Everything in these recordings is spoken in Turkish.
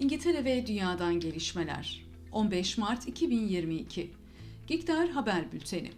İngiltere ve Dünyadan Gelişmeler. 15 Mart 2022 Giktar Haber Bülteni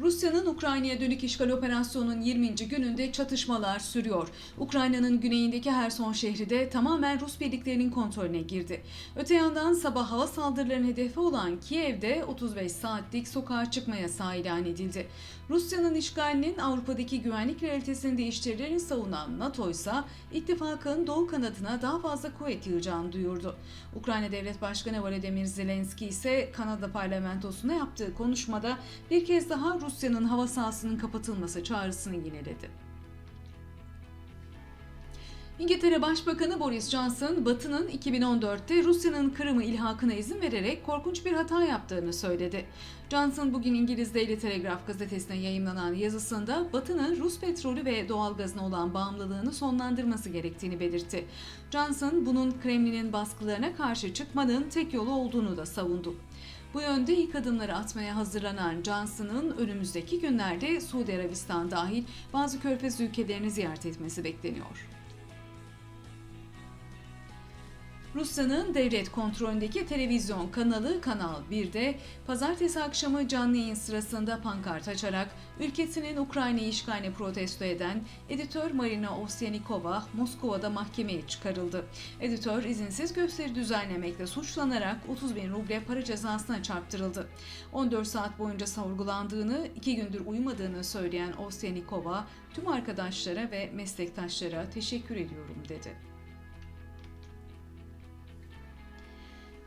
Rusya'nın Ukrayna'ya dönük işgal operasyonunun 20. gününde çatışmalar sürüyor. Ukrayna'nın güneyindeki Herson şehri de tamamen Rus birliklerinin kontrolüne girdi. Öte yandan sabah hava saldırılarının hedefi olan Kiev'de 35 saatlik sokağa çıkma yasağı ilan edildi. Rusya'nın işgalinin Avrupa'daki güvenlik realitesini değiştirdiğini savunan NATO ise ittifakın doğu kanadına daha fazla kuvvet yığacağını duyurdu. Ukrayna Devlet Başkanı Volodymyr Zelenski ise Kanada parlamentosunda yaptığı konuşmada bir kez daha Rusya'nın hava sahasının kapatılması çağrısını yineledi. İngiltere Başbakanı Boris Johnson, Batı'nın 2014'te Rusya'nın Kırım'ı ilhakına izin vererek korkunç bir hata yaptığını söyledi. Johnson bugün İngiliz Daily Telegraph gazetesine yayımlanan yazısında Batı'nın Rus petrolü ve doğalgazına olan bağımlılığını sonlandırması gerektiğini belirtti. Johnson bunun Kremlin'in baskılarına karşı çıkmanın tek yolu olduğunu da savundu. Bu yönde ilk adımları atmaya hazırlanan Johnson'ın önümüzdeki günlerde Suudi Arabistan dahil bazı körfez ülkelerini ziyaret etmesi bekleniyor. Rusya'nın devlet kontrolündeki televizyon kanalı Kanal 1'de pazartesi akşamı canlı yayın sırasında pankart açarak ülkesinin Ukrayna'yı işgaline protesto eden editör Marina Ovsyanikova Moskova'da mahkemeye çıkarıldı. Editör izinsiz gösteri düzenlemekle suçlanarak 30 bin ruble para cezasına çarptırıldı. 14 saat boyunca sorgulandığını, iki gündür uyumadığını söyleyen Ovsyanikova tüm arkadaşlara ve meslektaşlara teşekkür ediyorum dedi.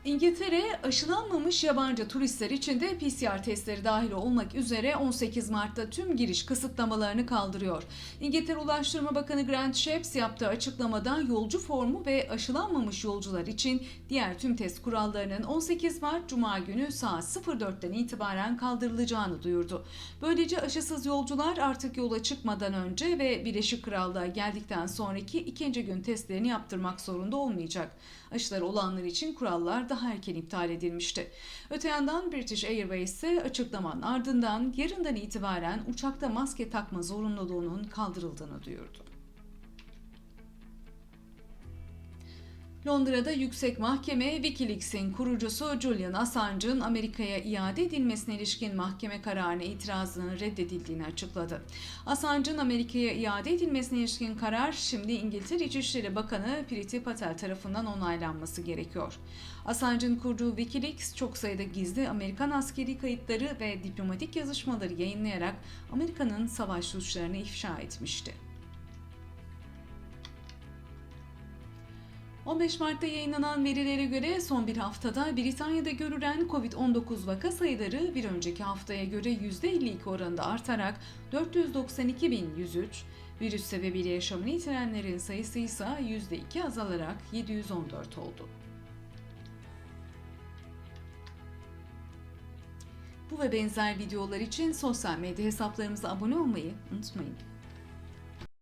İngiltere aşılanmamış yabancı turistler için de PCR testleri dahil olmak üzere 18 Mart'ta tüm giriş kısıtlamalarını kaldırıyor. İngiltere Ulaştırma Bakanı Grant Shapps yaptığı açıklamada yolcu formu ve aşılanmamış yolcular için diğer tüm test kurallarının 18 Mart Cuma günü saat 04'ten itibaren kaldırılacağını duyurdu. Böylece aşısız yolcular artık yola çıkmadan önce ve Birleşik Krallığa geldikten sonraki ikinci gün testlerini yaptırmak zorunda olmayacak. Aşıları olanlar için kurallar daha erken iptal edilmişti. Öte yandan British Airways ise açıklamanın ardından yarından itibaren uçakta maske takma zorunluluğunun kaldırıldığını duyurdu. Londra'da yüksek mahkeme Wikileaks'in kurucusu Julian Assange'ın Amerika'ya iade edilmesine ilişkin mahkeme kararına itirazının reddedildiğini açıkladı. Assange'ın Amerika'ya iade edilmesine ilişkin karar şimdi İngiltere İçişleri Bakanı Priti Patel tarafından onaylanması gerekiyor. Assange'ın kurduğu Wikileaks çok sayıda gizli Amerikan askeri kayıtları ve diplomatik yazışmaları yayınlayarak Amerika'nın savaş suçlarını ifşa etmişti. 15 Mart'ta yayınlanan verilere göre son bir haftada Britanya'da görülen Covid-19 vaka sayıları bir önceki haftaya göre %52 oranında artarak 492.103, virüs sebebiyle yaşamını yitirenlerin sayısı ise %2 azalarak 714 oldu. Bu ve benzer videolar için sosyal medya hesaplarımıza abone olmayı unutmayın.